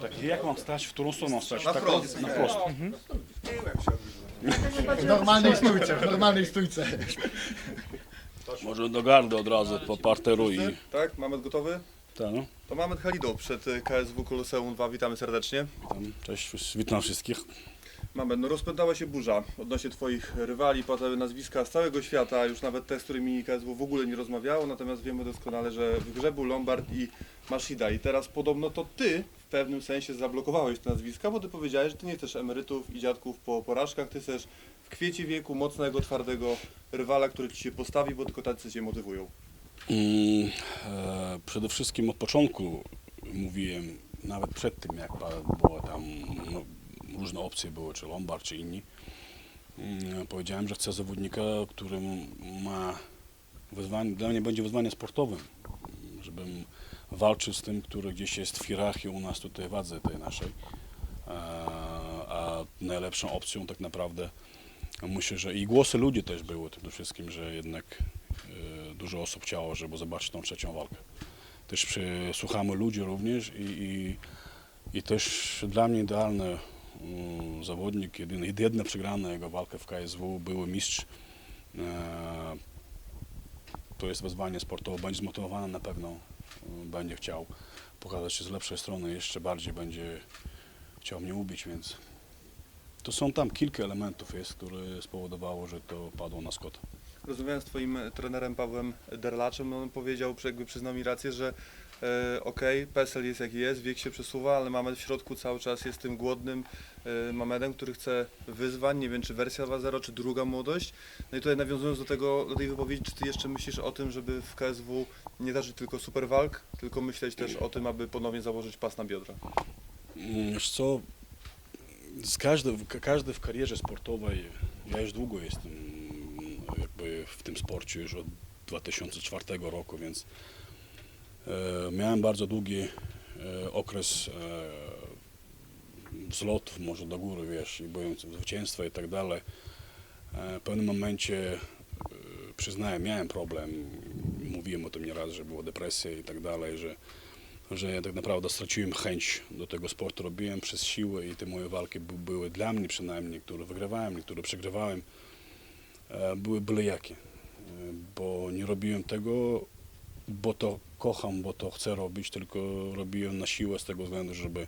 Tak, jak mam stać, w którą stronę mam stać? Na tak. Na wprost. W normalnej stójce, w normalnej stójce. Może do gardy od razu po parteru i... Tak, Mamet gotowy? Tak, no. To Mamet Halidow przed y, KSW Koloseum 2, witamy serdecznie. Tam, cześć, witam wszystkich. Mamet, no rozpętała się burza odnośnie Twoich rywali, padały nazwiska z całego świata, już nawet te, z którymi KSW w ogóle nie rozmawiało, natomiast wiemy doskonale, że w grze był Lombard i Mashida i teraz podobno to Ty w pewnym sensie zablokowałeś te nazwiska, bo Ty powiedziałeś, że Ty nie chcesz emerytów i dziadków po porażkach, Ty chcesz w kwiecie wieku mocnego, twardego rywala, który Ci się postawi, bo tylko tacy Cię motywują. E, przede wszystkim od początku mówiłem, nawet przed tym jak było tam różne opcje były, czy Lombard, czy inni, mm, powiedziałem, że chcę zawodnika, który ma wyzwanie, dla mnie będzie wyzwanie sportowym, żebym walczył z tym, który gdzieś jest w hierarchii u nas tutaj wadze tej naszej, a, najlepszą opcją tak naprawdę myślę, że i głosy ludzi też były przede wszystkim, że jednak e, dużo osób chciało, żeby zobaczyć tą trzecią walkę. Też słuchamy ludzi również i, i, i też dla mnie idealny mm, zawodnik, jedyna, jedyna przegrana jego walka w KSW, były mistrz. E, to jest wyzwanie sportowe, będzie zmotywowany na pewno, mm, będzie chciał pokazać się z lepszej strony, jeszcze bardziej będzie chciał mnie ubić, więc to są tam kilka elementów jest, które spowodowało, że to padło na Scotta. Rozmawiałem z Twoim trenerem Pawłem Derlaczem, on powiedział, jakby przyznał mi rację, że e, okej, PESEL jest jaki jest, wiek się przesuwa, ale Mamed w środku cały czas jest tym głodnym e, Mamedem, który chce wyzwań, nie wiem czy wersja 2.0, czy druga młodość. No i tutaj nawiązując do, tego, do tej wypowiedzi, czy Ty jeszcze myślisz o tym, żeby w KSW nie darzyć tylko super walk, tylko myśleć też o tym, aby ponownie założyć pas na biodra? Mm, Wiesz co, z każdy, ka- każdy w karierze sportowej, ja już długo jestem mm, jakby w tym sporcie, już od 2004 roku, więc miałem bardzo długi e, okres e, wzlotów może do góry, wiesz, i byłem zwycięstwa i tak dalej. E, w pewnym momencie e, przyznaję, miałem problem, mówiłem o tym nieraz, że była depresja i tak dalej, że że ja tak naprawdę straciłem chęć do tego sportu. Robiłem przez siłę i te moje walki by- były dla mnie przynajmniej, niektóre wygrywałem, niektóre przegrywałem, e, były byle jakie. E, Bo nie robiłem tego, bo to kocham, bo to chcę robić, tylko robiłem na siłę z tego względu, żeby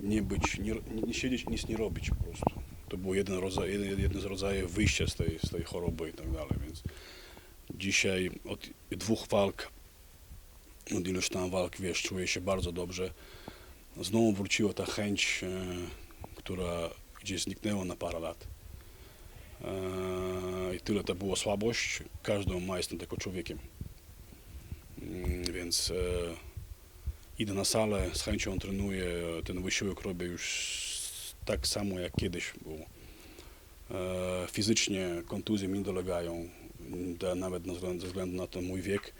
nie być, nie, nie- siedzieć nic nie robić po prostu. To był jeden, rodzaj, jeden, jeden z rodzajów wyjścia z tej, z tej choroby i tak dalej, więc dzisiaj od dwóch walk od iluś tam walk, wiesz, czuję się bardzo dobrze. Znowu wróciła ta chęć, e, która gdzieś zniknęła na parę lat. E, I tyle to była słabość. Każdy ma, jestem tylko człowiekiem. Mm, Więc e, idę na salę, z chęcią trenuję, ten wysiłek robię już tak samo jak kiedyś było. E, Fizycznie kontuzje mi dolegają, nawet ze względu na ten mój wiek.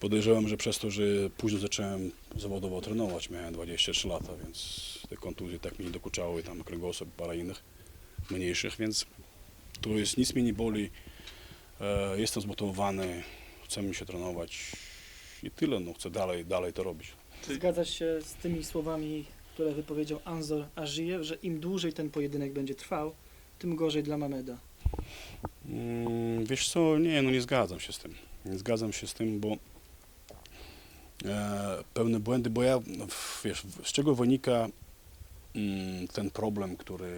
Podejrzewam, że przez to, że późno zacząłem zawodowo trenować, miałem 23 lata, więc te kontuzje tak mi nie dokuczały, tam kręgosłup, parę innych mniejszych, więc to jest, nic mnie nie boli, e, jestem zmotywowany, chce mi się trenować i tyle, no chcę dalej, dalej to robić. Zgadzasz się z tymi słowami, które wypowiedział Anzor Ażijew, że im dłużej ten pojedynek będzie trwał, tym gorzej dla Mameda. Mm, Wiesz co, nie, no nie zgadzam się z tym. Nie zgadzam się z tym, bo e, pełne błędy, bo ja, no, wiesz, z czego wynika mm, ten problem, który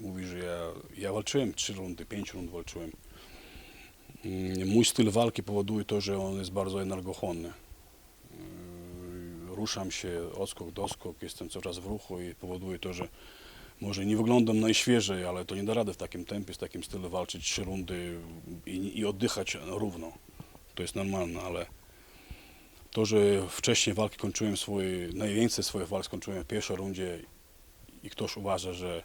mówi, że ja, ja walczyłem trzy rundy, pięć rund walczyłem. Mm, Mój styl walki powoduje to, że on jest bardzo energochłonny. Yy, Ruszam się, odskok, doskok, jestem cały czas w ruchu i powoduje to, że może nie wyglądam najświeżej, ale to nie da rady w takim tempie, z takim stylu walczyć trzy rundy i, i oddychać równo. To jest normalne, ale to, że wcześniej walki kończyłem swoje, najwięcej swoich walk skończyłem w pierwszej rundzie i ktoś uważa, że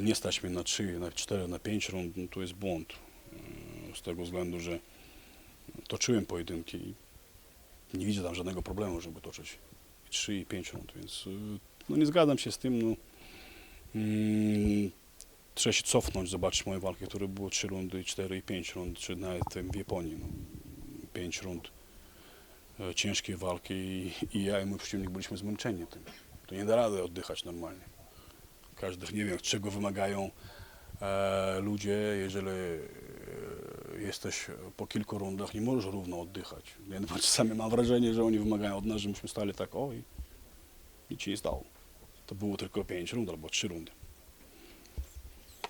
nie stać mnie na trzy, na cztery, na pięć rund, no to jest błąd. Z tego względu, że toczyłem pojedynki i nie widzę tam żadnego problemu, żeby toczyć i trzy i pięć rund, więc yy, no nie zgadzam się z tym. No. Mm, trzeba się cofnąć, zobaczyć moje walki, które były 3 rundy, 4 i 5 rund, czy nawet w Japonii, no, 5 rund. e, ciężkiej walki i, i ja i mój przeciwnik byliśmy zmęczeni tym. To nie da rady oddychać normalnie. Każdy, nie wiem, czego wymagają e, ludzie, jeżeli jesteś po kilku rundach, nie możesz równo oddychać. Ja czasami mam wrażenie, że oni wymagają od nas, żebyśmy stali tak, o i nic się nie stało. To było tylko pięć rund albo trzy rundy.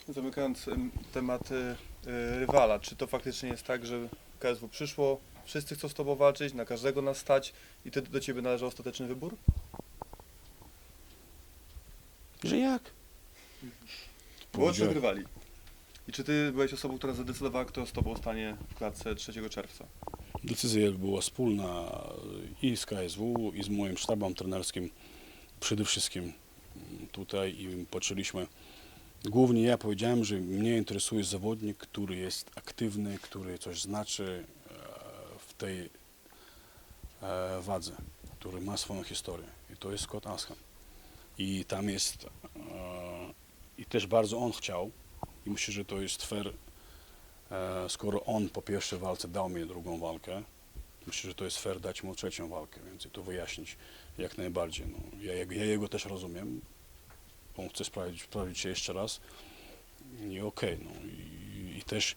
Zamykając em, temat y, y, rywala, czy to faktycznie jest tak, że KSW przyszło, wszyscy chcą z Tobą walczyć, na każdego nas stać i Ty, do Ciebie należy ostateczny wybór? Że jak? Było trzech Powiedziałem- rywali. I czy Ty byłeś osobą, która zadecydowała, kto z Tobą stanie w klatce 3 czerwca? Decyzja była wspólna i z KSW, i z moim sztabem trenerskim przede wszystkim tutaj i poczęliśmy. Głównie ja powiedziałem, że mnie interesuje zawodnik, który jest aktywny, który coś znaczy e, w tej e, wadze, który ma swoją historię. I to jest Scott Askham. I tam jest, e, i też bardzo on chciał, i myślę, że to jest fair, e, skoro on po pierwszej walce dał mi drugą walkę, myślę, że to jest fair dać mu trzecią walkę, więc i to wyjaśnić jak najbardziej. No, ja, ja jego też rozumiem, on chce sprawdzić, sprawdzić się jeszcze raz i okej. no, i, I też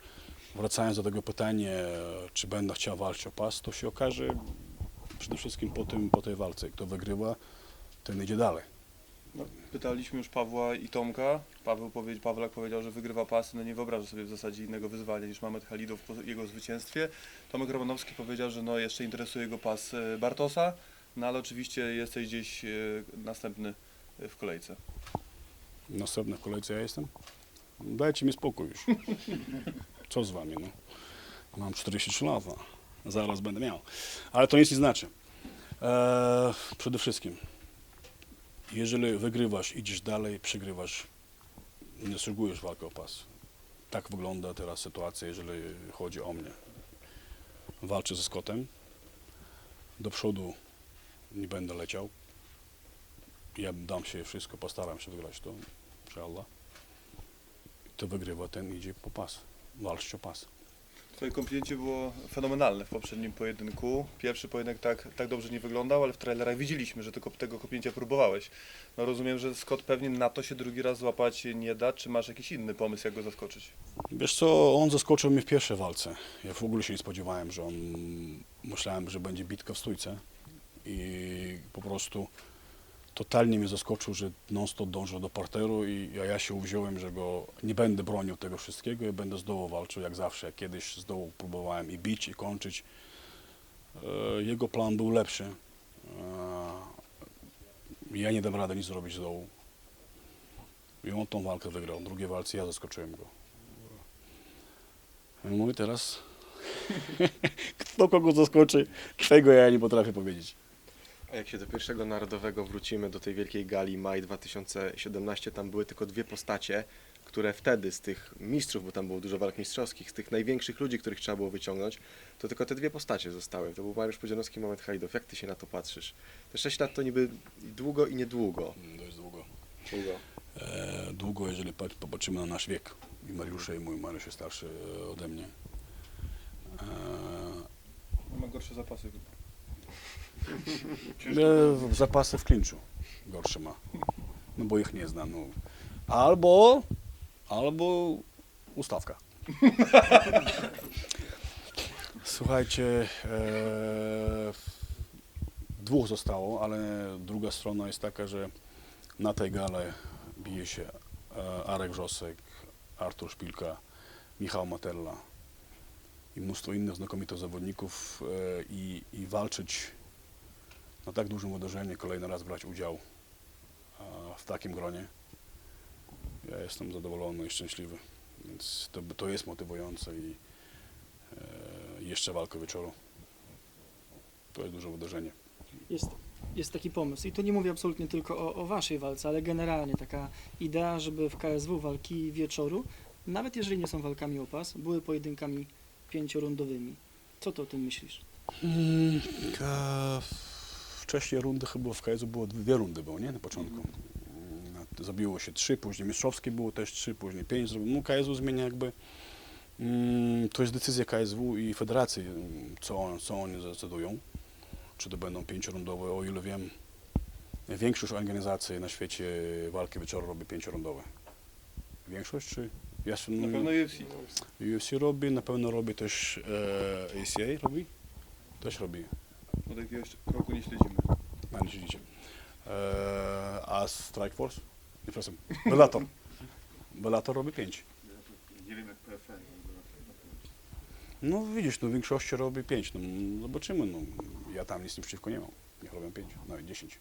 wracając do tego pytania, czy będę chciał walczyć o pas, to się okaże przede wszystkim po, tym, po tej walce. Kto wygrywa, ten idzie dalej. No, pytaliśmy już Pawła i Tomka. Paweł powie, Pawlak powiedział, że wygrywa pasy. No nie wyobraża sobie w zasadzie innego wyzwania niż Mamet Halidow po jego zwycięstwie. Tomek Romanowski powiedział, że no jeszcze interesuje go pas e, Bartosa, no ale oczywiście jesteś gdzieś e, następny w kolejce. Następna w kolejce ja jestem? Dajcie mi spokój już. Co z wami, no? Mam 43 lata. Zaraz będę miał. Ale to nic nie znaczy. Eee, przede wszystkim, jeżeli wygrywasz, idziesz dalej, przegrywasz, nie zasługujesz walkę o pas. Tak wygląda teraz sytuacja, jeżeli chodzi o mnie. Walczę ze Scottem. Do przodu nie będę leciał. Ja dam się wszystko, postaram się wygrać to, inshallah. To wygrywa ten, idzie po pas. Walczyć o pas. Twoje kompnięcie było fenomenalne w poprzednim pojedynku. Pierwszy pojedynek tak, tak dobrze nie wyglądał, ale w trailerach widzieliśmy, że tylko tego kopnięcia próbowałeś. No rozumiem, że Scott pewnie na to się drugi raz złapać nie da. Czy masz jakiś inny pomysł, jak go zaskoczyć? Wiesz co, on zaskoczył mnie w pierwszej walce. Ja w ogóle się nie spodziewałem, że on... Myślałem, że będzie bitka w stójce. I po prostu totalnie mnie zaskoczył, że non-stop dążył do parteru i ja, ja się uwziąłem, że go nie będę bronił tego wszystkiego i będę z dołu walczył jak zawsze. Jak kiedyś z dołu próbowałem i bić, i kończyć. E, Jego plan był lepszy. E, Ja nie dam rady nic zrobić z dołu. I on tą walkę wygrał. W drugiej walce ja zaskoczyłem go. I teraz kto kogo zaskoczy, tego ja nie potrafię powiedzieć. A jak się do pierwszego narodowego wrócimy, do tej wielkiej gali maj 2017, tam były tylko dwie postacie, które wtedy z tych mistrzów, bo tam było dużo walk mistrzowskich, z tych największych ludzi, których trzeba było wyciągnąć, to tylko te dwie postacie zostały. To był Mariusz Podzianowski i Moment Hajdow. Jak ty się na to patrzysz? Te 6 lat to niby długo i niedługo. To jest długo. Długo. E, długo, jeżeli pat- popatrzymy na nasz wiek. I Mariusza i mój Mariusz jest starszy e, ode mnie. E, Ma gorsze zapasy. E, zapasy w klinczu gorsze ma. No bo ich nie znam. No. Albo, albo ustawka. Słuchajcie, e, dwóch zostało, ale druga strona jest taka, że na tej gale bije się e, Arek Wrzosek, Artur Szpilka, Michał Matella i mnóstwo innych znakomitych zawodników e, i, i walczyć na tak dużym uderzeniu, kolejny raz brać udział w takim gronie. Ja jestem zadowolony i szczęśliwy, więc to, to jest motywujące i e, jeszcze walka wieczoru. To jest duże uderzenie. Jest, jest taki pomysł. I tu nie mówię absolutnie tylko o, o waszej walce, ale generalnie taka idea, żeby w KSW walki wieczoru, nawet jeżeli nie są walkami o pas, były pojedynkami pięciorundowymi. Co ty o tym myślisz? Mm, ka- Wcześniej rundy chyba w KS było dwie rundy było, nie? Na początku. Zabiło się trzy, później mistrzowskie było też trzy, później pięć. No KSW zmienia jakby. mm, To jest decyzja KSW i federacji, mm, co, on, co oni zdecydują. czy to będą pięciorundowe, o ile wiem. Większość organizacji na świecie walki wieczoru robi pięciorundowe. Większość czy? Ja się, Na pewno UFC. UFC robi, na pewno robi też e, ACA robi? Też robi. Od jakiegoś kroku nie śledzimy. A, nie siedzicie. E, a Strike Force? Nie, przepraszam. Bellator. Bellator robi 5. Nie wiem jak PFL. No widzisz, no w większości robi 5. No, zobaczymy. No, ja tam nic przeciwko nie mam. Niech robią 5, nawet 10.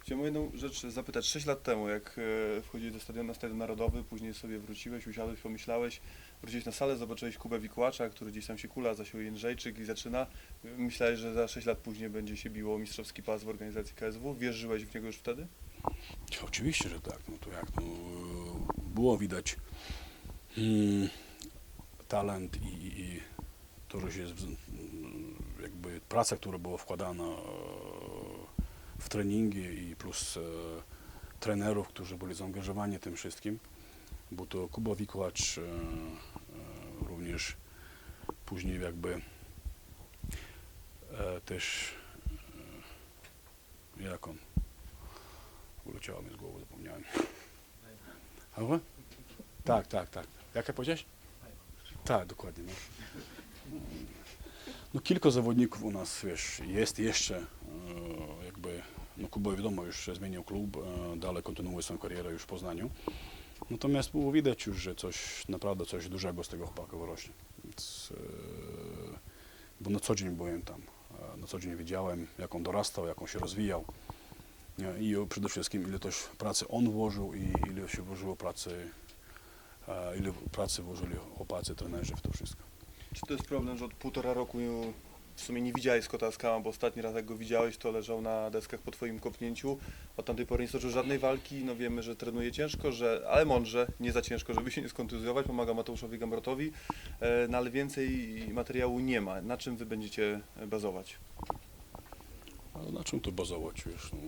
Chciałem o jedną rzecz zapytać. 6 lat temu, jak e, wchodziłeś do stadionu na Stadion Narodowy, później sobie wróciłeś, usiadłeś, pomyślałeś, wróciłeś na salę, zobaczyłeś Kubę Wikłacza, który gdzieś tam się kula, zasił Jędrzejczyk i zaczyna. Myślałeś, że za 6 lat później będzie się biło mistrzowski pas w organizacji KSW. Wierzyłeś w niego już wtedy? Oczywiście, że tak. No to jak no, było widać mm, talent i, i, to, że się jakby praca, która była wkładana e, w treningi i plus e, trenerów, którzy byli zaangażowani tym wszystkim, bo to Kuba Wikłacz e, e, również później jakby e, też jak on Uleciało mi z głowy, zapomniałem. Ale? Tak, tak, tak. Jak ja powiedziałeś? Tak, dokładnie. No. no kilka zawodników u nas, wiesz, jest jeszcze, jakby, no Kuba wiadomo, już zmienił klub, dalej kontynuuje swoją karierę już w Poznaniu. Natomiast było widać już, że coś, naprawdę coś dużego z tego chłopaka wyrośnie. Więc, e, bo na co dzień byłem tam, e, na co dzień widziałem, jak on dorastał, jak on się rozwijał. I przede wszystkim ile też pracy on włożył i ile się włożyło pracy, e, ile pracy włożyli chłopacy, trenerzy w to wszystko. Czy to jest problem, że od półtora roku w sumie nie widziałeś Scotta Skała, bo ostatni raz jak go widziałeś, to leżał na deskach po twoim kopnięciu. Od tamtej pory nie stoczył żadnej walki, no wiemy, że trenuje ciężko, że, ale mądrze, nie za ciężko, żeby się nie skontuzjować, pomaga Mateuszowi Gambrotowi, e, no ale więcej materiału nie ma. Na czym wy będziecie bazować? Ale na czym tu bazować, wiesz? No,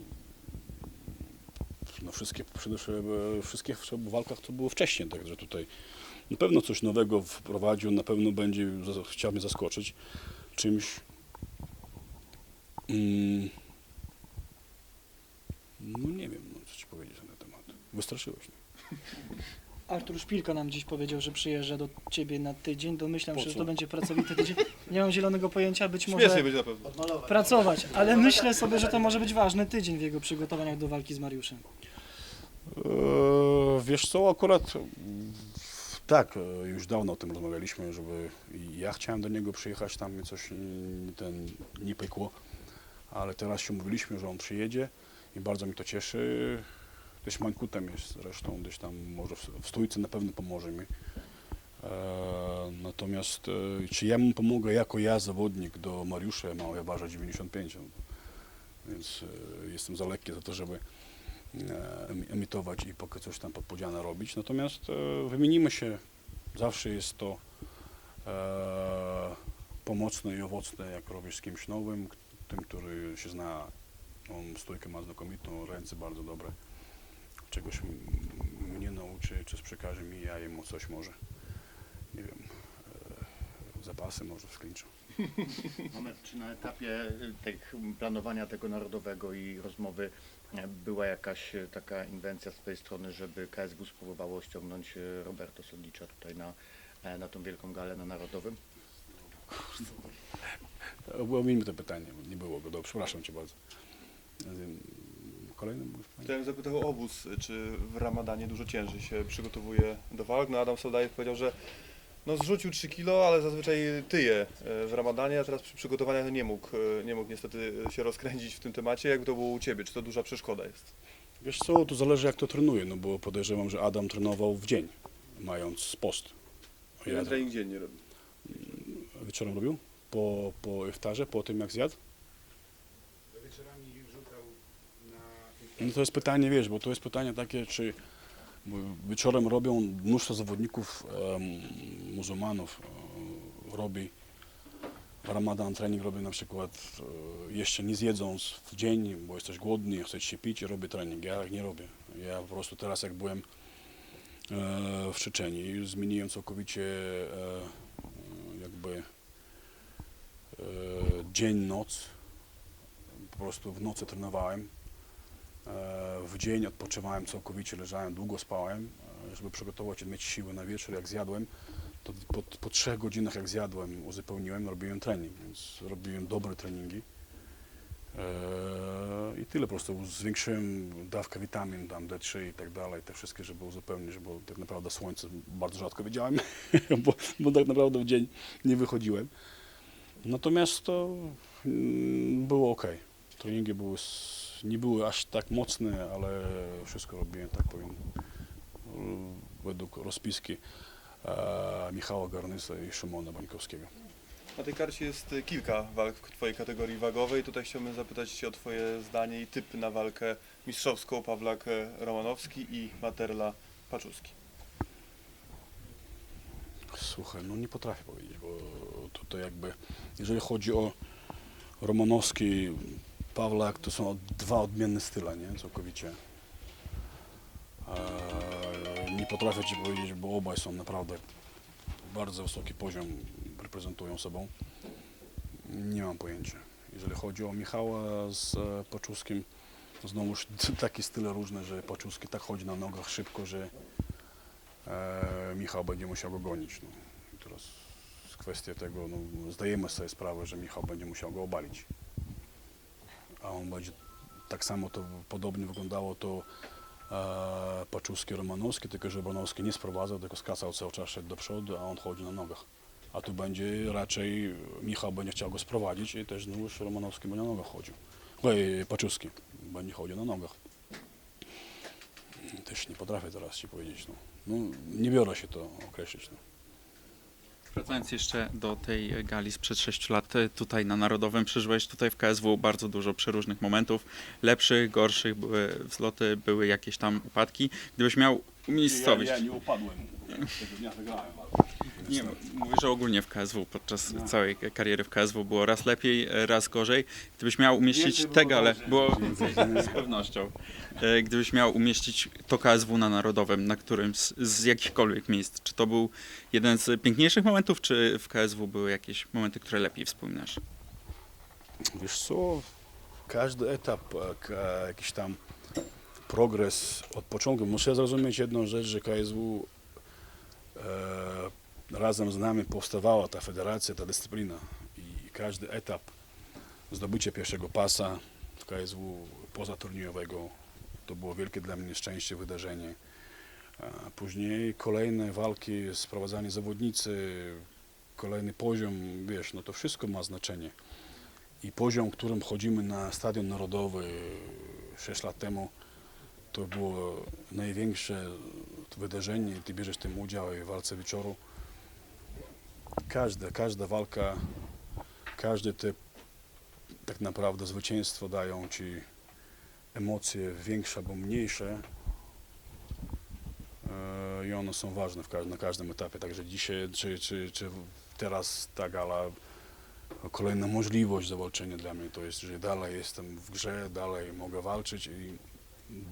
na wszystkie, przede wszystkim e, wszystkich walkach, co było wcześniej, także tutaj na pewno coś nowego wprowadził, na pewno będzie, chciał mnie zaskoczyć czymś. Mm, no nie wiem, no, co ci powiedzieć na ten temat. Wystraszyłeś mnie. Artur Szpilka nam dziś powiedział, że przyjeżdża do ciebie na tydzień. Domyślam Po się, że to będzie pracowity tydzień. Nie mam zielonego pojęcia, być Śmiesznie może będzie na pewno. pracować, ale myślę sobie, że to może być ważny tydzień w jego przygotowaniach do walki z Mariuszem. Eee, Wiesz co, akurat tak, e, już dawno o tym rozmawialiśmy, żeby ja chciałem do niego przyjechać, tam mi coś mm, ten nie pykło, ale teraz się mówiliśmy, że on przyjedzie i bardzo mi to cieszy. Też Mańkutem jest zresztą, gdzieś tam może w, stójce na pewno pomoże mi. Eee, natomiast e, czy ja mu pomogę jako ja zawodnik do Mariusza, ja mam ja ważę 95, no, więc e, jestem za lekki za to, żeby e, emitować i poka- coś tam podpowiedziane robić. Natomiast e, wymienimy się, zawsze jest to e, pomocne i owocne, jak robisz z kimś nowym, tym, który się zna, on stójkę ma znakomitą, ręce bardzo dobre, czegoś mnie nauczy, coś przekaże mi, ja jemu coś może, nie wiem, e, zapasy może sklinczą. Moment, czy na etapie tych planowania tego narodowego i rozmowy e, była jakaś e, taka inwencja z twojej strony, żeby KSW spróbowało ściągnąć e, Roberto Sodlicza tutaj na, e, na tą wielką galę na Narodowym? Omijmy to pytanie, bo nie było go, dobrze, przepraszam Cię bardzo. Kolejne? Chciałem zapytać o obóz, czy w Ramadanie dużo ciężej się przygotowuje do walk? No Adam Soldajew powiedział, że no zrzucił 3 kilo, ale zazwyczaj tyje e, w Ramadanie, a teraz przy przygotowaniach nie mógł, e, nie mógł niestety się rozkręcić w tym temacie. Jak to było u Ciebie? Czy to duża przeszkoda jest? Wiesz co, to zależy jak to trenuje, no bo podejrzewam, że Adam trenował w dzień, mając post. Jeden trening dziennie robi. wieczorem robił? Po, po iftarze, po tym jak zjadł? No to jest pytanie, wiesz, bo to jest pytanie takie, czy wieczorem robią mnóstwo zawodników em, muzułmanów, robi Ramadan trening robi na przykład e, jeszcze nie zjedząc w dzień, bo jesteś głodny, chcesz się pić i robię trening. Ja tak nie robię. Ja po prostu teraz jak byłem e, w Czeczeniu, zmieniłem całkowicie e, jakby dzień, noc prostu w nocy trenowałem. E, W dzień odpoczywałem całkowicie, leżałem, długo spałem, e, żeby przygotować się, mieć siły na wieczór. Jak zjadłem, to po, po trzech godzinach jak zjadłem, uzupełniłem, robiłem trening, więc robiłem dobre treningi. E, I tyle po prostu zwiększyłem dawkę witamin, tam D3 i tak dalej, te wszystkie, żeby uzupełnić, bo tak naprawdę słońce bardzo rzadko widziałem, bo, bo tak naprawdę w dzień nie wychodziłem. Natomiast to mm, było ok. Treningi były, nie były aż tak mocne, ale wszystko robiłem, tak powiem, według rozpiski e, Michała Garnysa i Szymona Bańkowskiego. Na tej karcie jest kilka walk w Twojej kategorii wagowej. Tutaj chciałbym zapytać Cię o Twoje zdanie i typ na walkę mistrzowską Pawlak Romanowski i Materla Paczuski. Słuchaj, no nie potrafię powiedzieć, bo tutaj jakby, jeżeli chodzi o Romanowski, Pawlak, to są dwa odmienne style, nie? Całkowicie. Eee, nie potrafię Ci powiedzieć, bo obaj są naprawdę bardzo wysoki poziom, reprezentują sobą. Nie mam pojęcia. Jeżeli chodzi o Michała z e, Paczuskim, to znowuż takie style różne, że Paczuski tak chodzi na nogach szybko, że e, Michał będzie musiał go gonić. No. I teraz kwestia tego, no, zdajemy sobie sprawę, że Michał będzie musiał go obalić. A on będzie, tak samo to podobnie wyglądało to e, Paczuski Romanowski, tylko że Romanowski nie sprowadzał, tylko skacał cały czas do przodu, a on chodzi na nogach. A tu będzie raczej Michał będzie chciał go sprowadzić i też znowuż Romanowski będzie na nogach chodził. Oj, Paczuski będzie chodził na nogach. Też nie potrafię teraz Ci powiedzieć. No. No, nie biorę się to określić. No. Wracając jeszcze do tej gali sprzed 6 lat, tutaj na Narodowym przeżyłeś tutaj w KSW bardzo dużo przeróżnych momentów, lepszych, gorszych, były wzloty, były jakieś tam upadki. Gdybyś miał umiejscowić, Ja, ja nie upadłem. Tego dnia wygrałem. Nie, mówię, że ogólnie w KSW, podczas No. całej kariery w KSW było raz lepiej, raz gorzej. Gdybyś miał umieścić te było gale, było z pewnością, E, gdybyś miał umieścić to KSW na Narodowym, na którym z, z jakichkolwiek miejsc, czy to był jeden z piękniejszych momentów, czy w KSW były jakieś momenty, które lepiej wspominasz? Wiesz co, każdy etap, e, jakiś tam progres od początku. Muszę zrozumieć jedną rzecz, że KSW e, razem z nami powstawała ta federacja, ta dyscyplina i każdy etap zdobycie pierwszego pasa w KSW pozaturniejowego to było wielkie dla mnie szczęście, wydarzenie. Później kolejne walki, sprowadzanie zawodnicy, kolejny poziom, wiesz, no to wszystko ma znaczenie i poziom, którym chodzimy na Stadion Narodowy 6 lat temu, to było największe wydarzenie. Ty bierzesz w tym udział w walce wieczoru. Każda, każda walka, każde te tak naprawdę zwycięstwo dają ci emocje większe albo mniejsze E, i one są ważne na każdym etapie. Także dzisiaj, czy, czy, czy teraz ta gala kolejna możliwość zawalczenia dla mnie to jest, że dalej jestem w grze, dalej mogę walczyć i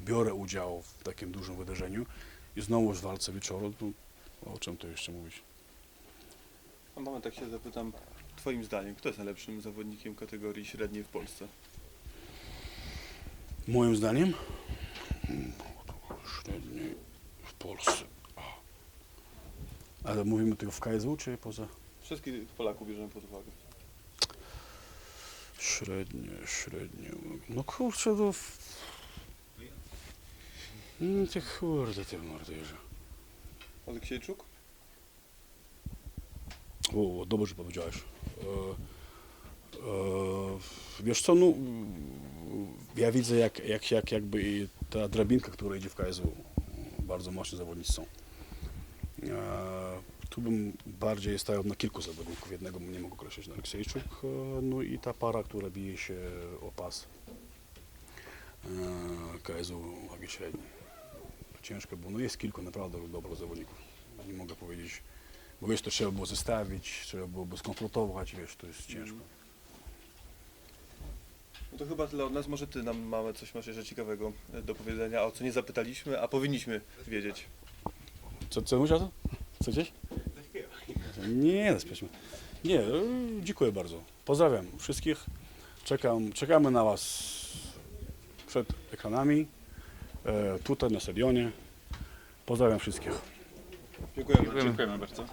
biorę udział w takim dużym wydarzeniu i znowu w walce wieczoru, to o czym tu jeszcze mówić? A moment, tak się zapytam, Twoim zdaniem, kto jest najlepszym zawodnikiem kategorii średniej w Polsce? Moim zdaniem mm, średni w Polsce. Ale mówimy tylko w KSW czy poza? Wszystkich Polaków bierzemy pod uwagę. Średnie, średnie. No kurczę, w- No ty kurde, ty morderze. Aleksiejczuk? O, dobrze powiedziałeś. E, e, wiesz co, no, ja widzę jak, jak, jak jakby ta drabinka, która idzie w KSW, bardzo mocni zawodnicy są. E, tu bym bardziej stawiał na kilku zawodników, jednego nie mógł określić na Aleksiejczuk, no i ta para, która bije się o pas KSW wagi średniej. Ciężko było, no jest kilku naprawdę dobrych zawodników, nie mogę powiedzieć bo wiesz, to trzeba było zestawić, trzeba było skonfrontować, wiesz, to jest ciężko. No to chyba tyle od nas. Może Ty nam mamy coś masz jeszcze ciekawego e, do powiedzenia, o co nie zapytaliśmy, a powinniśmy wiedzieć. Co, co mówisz o to? Co gdzieś? Nie, no, spieszmy. Nie, e, dziękuję bardzo. Pozdrawiam wszystkich. Czekam, czekamy na Was przed ekranami, e, tutaj na stadionie. Pozdrawiam wszystkich. Dziękujemy. Dziękujemy bardzo.